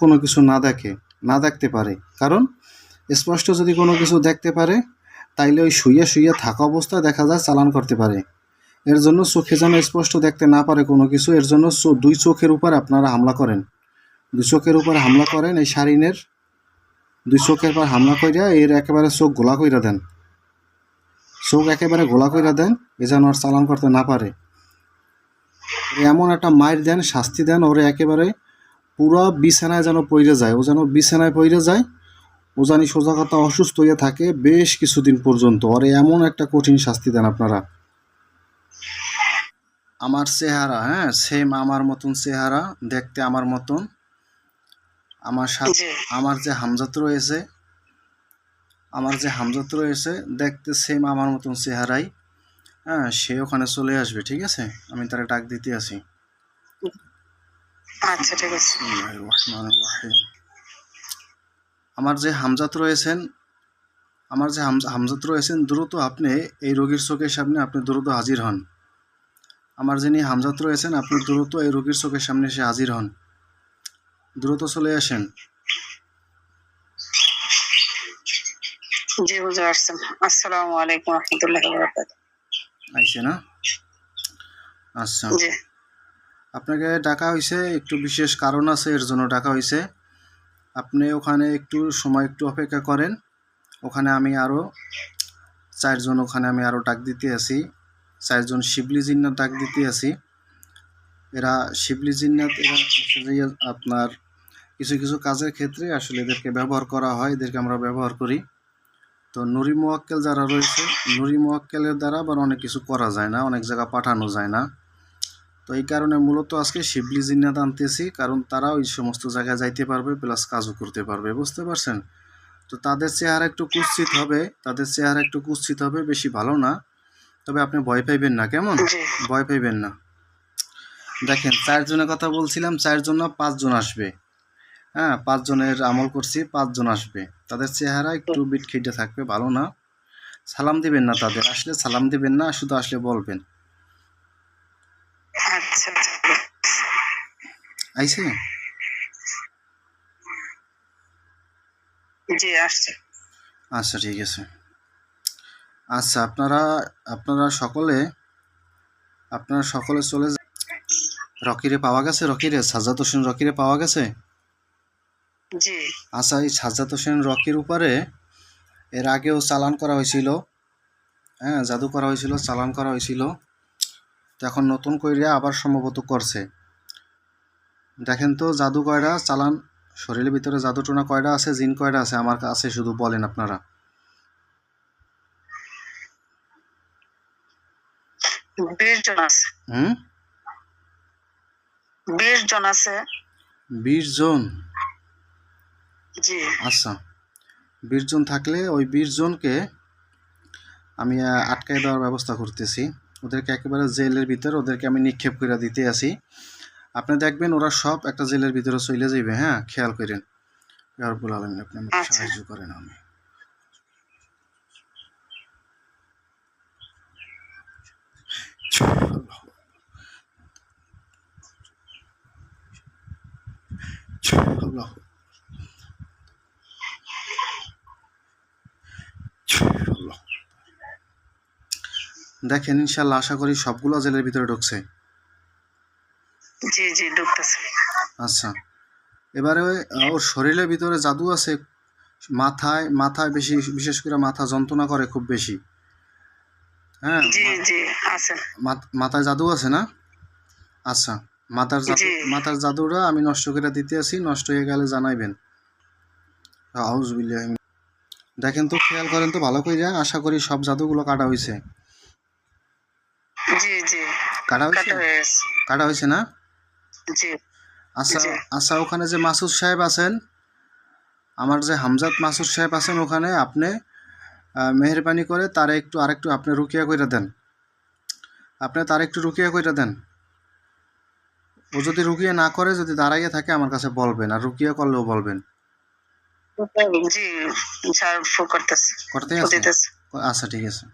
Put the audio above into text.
কোনো কিছু না দেখে, না দেখতে পারে। কারণ স্পষ্ট যদি কোনো কিছু দেখতে পারে, তাইলে ওই শুয়ে শুয়ে থাকা অবস্থায় দেখা যায় চালান করতে পারে। এর জন্য চোখে যেন স্পষ্ট দেখতে না পারে কোনো কিছু, এর জন্য দুই চোখের উপর আপনারা হামলা করেন। দুই চোখের উপর হামলা করেন, এই শারিনের দুই চোখের পর হামলা কইরা এর একেবারে চোখ গোলা কইরা দেন। চোখ একেবারে গোলা কইরা দেন, এ যেন আর চালান করতে না পারে। এমন একটা মায়ের দেন, শাস্তি দেন, ওরে একেবারে পুরো বিছানায় যেন পইরে যায় ও যেন বিছানায় পইরে যায় ও জানি সোজা কথা অসুস্থ হয়ে থাকে বেশ কিছুদিন পর্যন্ত। ওরে এমন একটা কঠিন শাস্তি দেন আপনারা। আমার চেহারা হ্যাঁ সেম আমার মতন চেহারা দেখতে আমার মতন। আমার সাথে আমার যে হামজাত রয়েছে আমার যে হামজাত রয়েছে দেখতে সেম আমার মতন চেহারাই। হ্যাঁ সে ওখানে চলে আসবে ঠিক আছে? আমি তারে ডাক দিতে আসি। আচ্ছা ঠিক আছে। আমার যে হামজাত রয়েছেন আমার যে হামজাত রয়েছেন দ্রুত আপনি এই রোগীর চোখের সামনে আপনি দ্রুত হাজির হন। আমার যিনি হামজাত রয়েছেন আপনি দ্রুত এই রোগীর চোখের সামনে এসে হাজির হন। দ্রুত চলে আসেন। জি আসসালামু আলাইকুম রহমতুল্লাহ আইছে না? আচ্ছা। আপনাকে ডাকা হয়েছে একটু বিশেষ কারণ আছে, এর জন্য ডাকা হয়েছে আপনি ওখানে একটু সময় একটু অপেক্ষা করেন। ওখানে আমি আরও চারজন, ওখানে আমি আরও ডাক দিতে আছি। চারজন শিবলি জিন্নাত ডাক দিতে আছি। এরা শিবলি জিন্নাত, এরা আপনার কিছু কিছু কাজের ক্ষেত্রে আসলে এদেরকে ব্যবহার করা হয়, এদেরকে আমরা ব্যবহার করি। তো নুরি মোয়াক্কেল যারা রয়েছে, নুরি মোয়াক্কেলের দ্বারা আবার অনেক কিছু করা যায় না, অনেক জায়গা পাঠানো যায় না। তো এই কারণে মূলত আজকে শিবলি জিন্নাত আনতেছি কারণ তারা ওই সমস্ত জায়গায় যাইতে পারবে প্লাস কাজও করতে পারবে বুঝতে পারছেন? তো তাদের চেহারা একটু কুৎসিত হবে তাদের চেহারা একটু কুৎসিত হবে বেশি ভালো না। তবে আপনি ভয় পাইবেন না কেমন? ভয় পাইবেন না। দেখেন চারজনের কথা বলছিলাম চারজন না পাঁচজন আসবে। হ্যাঁ পাঁচজনের আমল করছি পাঁচজন আসবে। তাদের চেহারা একটু বিট খেটে থাকবে ভালো না। সালাম দিবেন না তাদের আসলে সালাম দিবেন না শুধু আসলে বলবেন আচ্ছা আইছে জি আসছে। আচ্ছা ঠিক আছে। আচ্ছা আপনারা আপনারা সকলে আপনারা সকলে চলে রকিরে পাওয়া গেছে? রকিরে সাজাত হোসেন রকিরে পাওয়া গেছে? জি। আচ্ছা এই সাজাত হোসেন রকির উপরে এর আগেও চালান করা হয়েছিল। হ্যাঁ জাদু করা হয়েছিল চালান করা হয়েছিল। তো এখন নতুন করে আবার সম্ভবত করছে। দেখেন তো জাদু কয়টা চালান শরীরের ভিতরে জাদু টোনা কয়টা আছে? জিন কয়টা আছে? আমার কাছে শুধু বলেন আপনারা। বিশ জন আছে। হুম? বিশ জন আছে। বিশ জন? জি। আচ্ছা। বিশ জন থাকলে ওই বিশ জনকে আমি আটকায় দেওয়ার ব্যবস্থা করতেছি। ওদেরকে একেবারে জেলের ভিতরে ওদেরকে আমি নিক্ষেপ করে দিতে আসি। আপনি দেখবেন ওরা সব একটা জেলের ভিতরে চলে যাইবে হ্যাঁ খেয়াল করেন ইয়ারবুল আলমিন আপনি আমাকে আচ্ছা। সাহায্য করেন আমি। দেখেন ইনশাল্লাহ আশা করি সবগুলো জেলের ভিতরে ঢুকছে জি ঢুকতেছে। আচ্ছা। এবারে ওর শরীরের ভিতরে জাদু আছে মাথায় মাথায় বেশি বিশেষ করে মাথা যন্ত্রণা করে খুব বেশি। হ্যাঁ? জি জি আছে। মাথায় জাদু আছে না? আচ্ছা মাথার জাদু মাথার জাদুটা আমি নষ্ট করে দিতে আসি নষ্ট হয়ে গেলে জানাইবেন। দেখেন তো খেয়াল করেন তো ভালো করে আশা করি সব জাদুগুলো কাটা হয়েছে জি জি। কাটা হয়েছে কাটা হয়ে হয়েছে না? আচ্ছা আচ্ছা ওখানে যে মাসুদ সাহেব আছেন আমার যে হামজাদ মাসুদ সাহেব আছেন ওখানে আপনি মেহরবানি করে তারে একটু আরেকটু আপনি রুকিয়া কইরা দেন। আপনি তার একটু রুকিয়া করে দেন। ও যদি রুকিয়া না করে যদি দাঁড়াইয়া থাকে আমার কাছে বলবেন আর রুকিয়া করলেও বলবেন। জি করতে আচ্ছা ঠিক আছে।